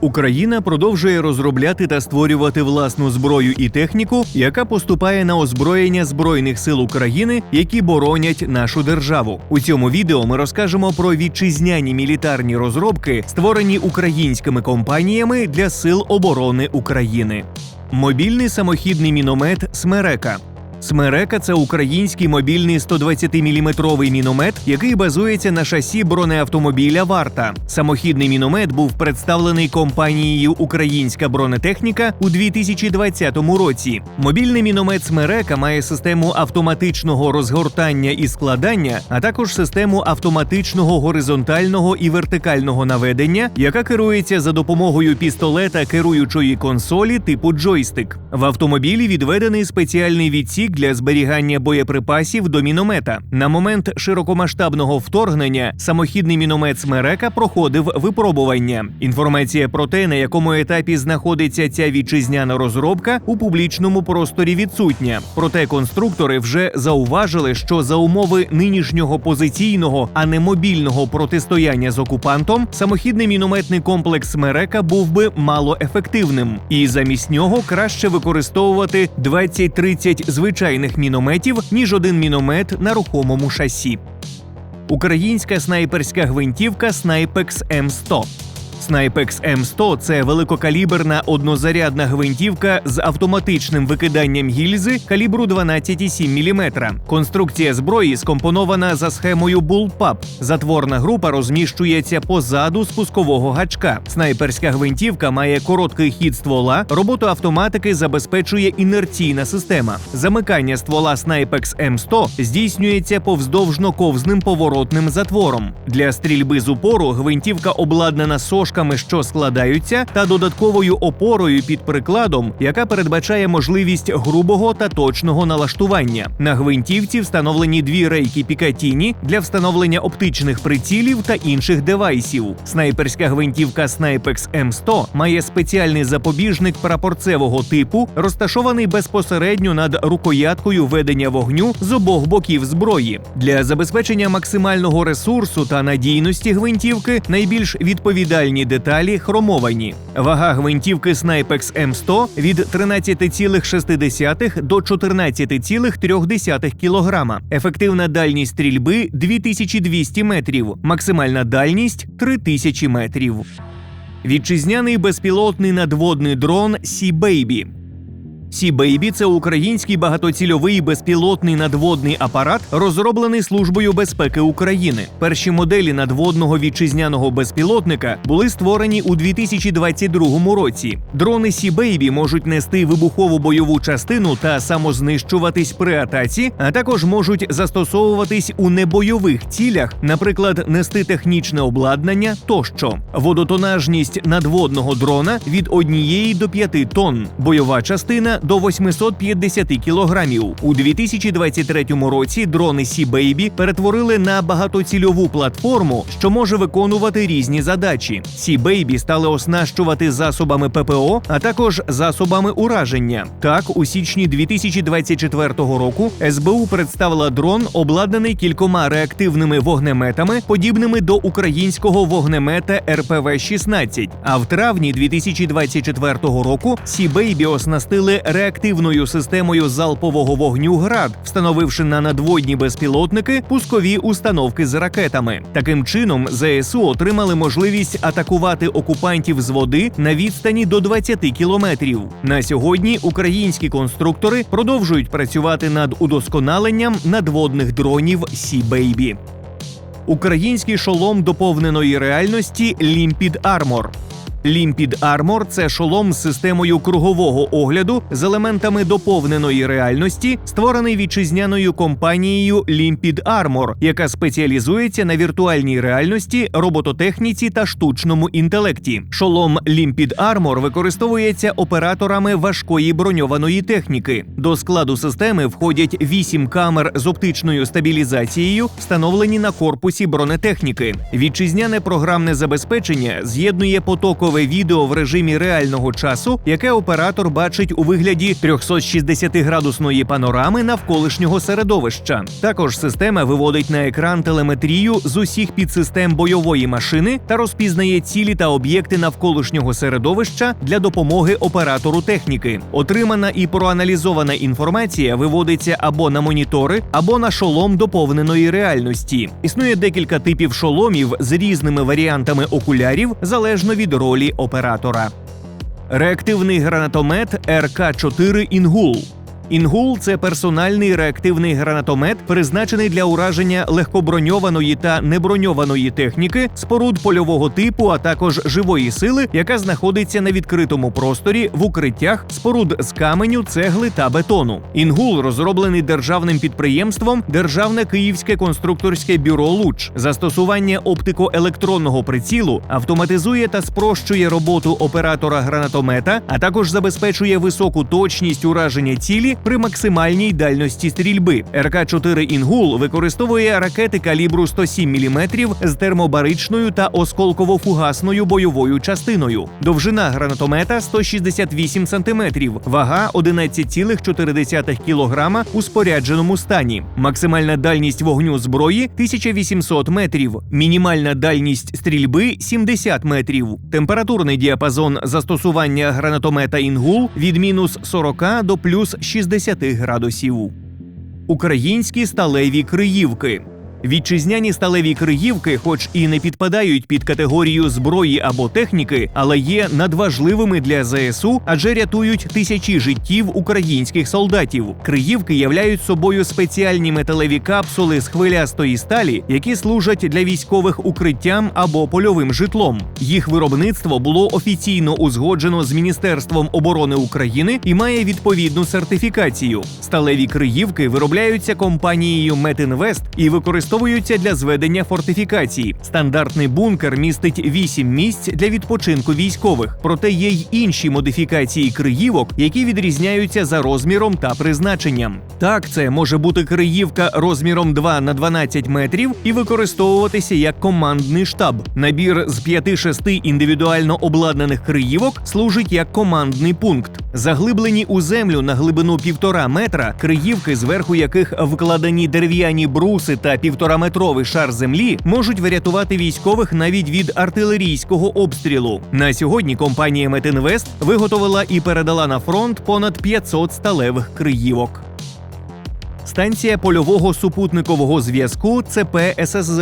Україна продовжує розробляти та створювати власну зброю і техніку, яка поступає на озброєння збройних сил України, які боронять нашу державу. У цьому відео ми розкажемо про вітчизняні мілітарні розробки, створені українськими компаніями для сил оборони України. Мобільний самохідний міномет Смерека. Смерека це український мобільний 120-мм міномет, який базується на шасі бронеавтомобіля Варта. Самохідний міномет був представлений компанією Українська бронетехніка у 2020 році. Мобільний міномет Смерека має систему автоматичного розгортання і складання, а також систему автоматичного горизонтального і вертикального наведення, яка керується за допомогою пістолета керуючої консолі типу джойстик. В автомобілі відведений спеціальний відсік для зберігання боєприпасів до міномета. На момент широкомасштабного вторгнення самохідний міномет Смерека проходив випробування. Інформація про те, на якому етапі знаходиться ця вітчизняна розробка, у публічному просторі відсутня. Проте конструктори вже зауважили, що за умови нинішнього позиційного, а не мобільного протистояння з окупантом, самохідний мінометний комплекс Смерека був би малоефективним, і замість нього краще використовувати 20-30 звичайних мінометів ніж один міномет на рухомому шасі. Українська снайперська гвинтівка Снайпекс М100. Снайпекс М100 це великокаліберна однозарядна гвинтівка з автоматичним викиданням гільзи калібру 12,7 мм. Конструкція зброї скомпонована за схемою Bullpup. Затворна група розміщується позаду спускового гачка. Снайперська гвинтівка має короткий хід ствола. Роботу автоматики забезпечує інерційна система. Замикання ствола Снайпекс М100 здійснюється повздовжно-ковзним поворотним затвором. Для стрільби з упору гвинтівка обладнана сошками, що складаються, та додатковою опорою під прикладом, яка передбачає можливість грубого та точного налаштування. На гвинтівці встановлені дві рейки Пікатіні для встановлення оптичних прицілів та інших девайсів. Снайперська гвинтівка Snipex M100 має спеціальний запобіжник прапорцевого типу, розташований безпосередньо над рукояткою ведення вогню з обох боків зброї. Для забезпечення максимального ресурсу та надійності гвинтівки найбільш відповідальні деталі хромовані. Вага гвинтівки Snipex M100 від 13,6 до 14,3 кг. Ефективна дальність стрільби 2200 метрів, максимальна дальність 3000 метрів. Вітчизняний безпілотний надводний дрон Sea Baby. Baby – це український багатоцільовий безпілотний надводний апарат, розроблений Службою безпеки України. Перші моделі надводного вітчизняного безпілотника були створені у 2022 році. Дрони Baby можуть нести вибухову бойову частину та самознищуватись при атаці, а також можуть застосовуватись у небойових цілях, наприклад, нести технічне обладнання тощо. Водотонажність надводного дрона від 1 до 5 тонн, бойова частина до 850 кілограмів. У 2023 році дрони Sea Baby перетворили на багатоцільову платформу, що може виконувати різні задачі. Sea Baby стали оснащувати засобами ППО, а також засобами ураження. Так, у січні 2024 року СБУ представила дрон, обладнаний кількома реактивними вогнеметами, подібними до українського вогнемета РПВ 16 А в травні 2024 року Sea Baby оснастили реактивною системою залпового вогню ГРАД, встановивши на надводні безпілотники пускові установки з ракетами. Таким чином, ЗСУ отримали можливість атакувати окупантів з води на відстані до 20 кілометрів. На сьогодні українські конструктори продовжують працювати над удосконаленням надводних дронів Sea Baby. Український шолом доповненої реальності Limpid Armor. Limpid Armor – це шолом з системою кругового огляду з елементами доповненої реальності, створений вітчизняною компанією Limpid Armor, яка спеціалізується на віртуальній реальності, робототехніці та штучному інтелекті. Шолом Limpid Armor використовується операторами важкої броньованої техніки. До складу системи входять вісім камер з оптичною стабілізацією, встановлені на корпусі бронетехніки. Вітчизняне програмне забезпечення з'єднує потокові супутникове відео в режимі реального часу, яке оператор бачить у вигляді 360-градусної панорами навколишнього середовища. Також система виводить на екран телеметрію з усіх підсистем бойової машини та розпізнає цілі та об'єкти навколишнього середовища для допомоги оператору техніки. Отримана і проаналізована інформація виводиться або на монітори, або на шолом доповненої реальності. Існує декілька типів шоломів з різними варіантами окулярів залежно від ролі оператора. Реактивний гранатомет РК-4 Інгул. Інгул це персональний реактивний гранатомет, призначений для ураження легкоброньованої та неброньованої техніки, споруд польового типу, а також живої сили, яка знаходиться на відкритому просторі в укриттях споруд з каменю, цегли та бетону. Інгул розроблений державним підприємством Державне Київське конструкторське бюро Луч. Застосування оптико-електронного прицілу автоматизує та спрощує роботу оператора гранатомета, а також забезпечує високу точність ураження цілі при максимальній дальності стрільби. РК-4 Інгул використовує ракети калібру 107 мм з термобаричною та осколково-фугасною бойовою частиною. Довжина гранатомета 168 см, вага 11,4 кг у спорядженому стані. Максимальна дальність вогню зброї 1800 метрів, мінімальна дальність стрільби 70 метрів. Температурний діапазон застосування гранатомета Інгул від мінус 40 до плюс 60 градусів. Українські сталеві криївки. Вітчизняні сталеві криївки, хоч і не підпадають під категорію зброї або техніки, але є надважливими для ЗСУ, адже рятують тисячі життів українських солдатів. Криївки являють собою спеціальні металеві капсули з хвилястої сталі, які служать для військових укриттям або польовим житлом. Їх виробництво було офіційно узгоджено з Міністерством оборони України і має відповідну сертифікацію. Сталеві криївки виробляються компанією Метінвест і використовуються для зведення фортифікацій. Стандартний бункер містить 8 місць для відпочинку військових. Проте є й інші модифікації криївок, які відрізняються за розміром та призначенням. Так, це може бути криївка розміром 2 на 12 метрів і використовуватися як командний штаб. Набір з 5-6 індивідуально обладнаних криївок служить як командний пункт. Заглиблені у землю на глибину півтора метра, криївки, зверху яких вкладені дерев'яні бруси та півтораметровий шар землі, можуть врятувати військових навіть від артилерійського обстрілу. На сьогодні компанія Метинвест виготовила і передала на фронт понад 500 сталевих криївок. Станція польового супутникового зв'язку ЦП ССЗ.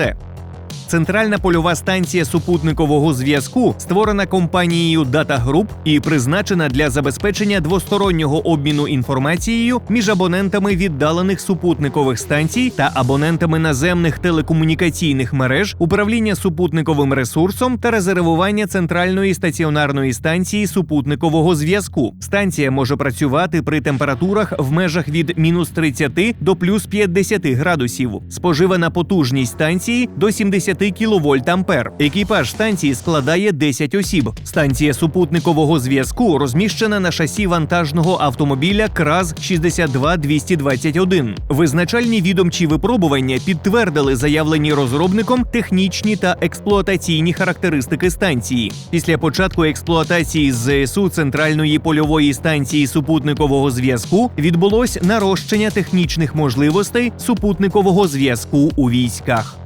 Центральна польова станція супутникового зв'язку створена компанією Data Group і призначена для забезпечення двостороннього обміну інформацією між абонентами віддалених супутникових станцій та абонентами наземних телекомунікаційних мереж, управління супутниковим ресурсом та резервування центральної стаціонарної станції супутникового зв'язку. Станція може працювати при температурах в межах від мінус 30 до плюс 50 градусів. Споживана потужність станції до 70 кВт ампер. Екіпаж станції складає 10 осіб. Станція супутникового зв'язку розміщена на шасі вантажного автомобіля КРАЗ 62221. Визначальні відомчі випробування підтвердили заявлені розробником технічні та експлуатаційні характеристики станції. Після початку експлуатації з ЗСУ центральної польової станції супутникового зв'язку відбулось нарощення технічних можливостей супутникового зв'язку у військах.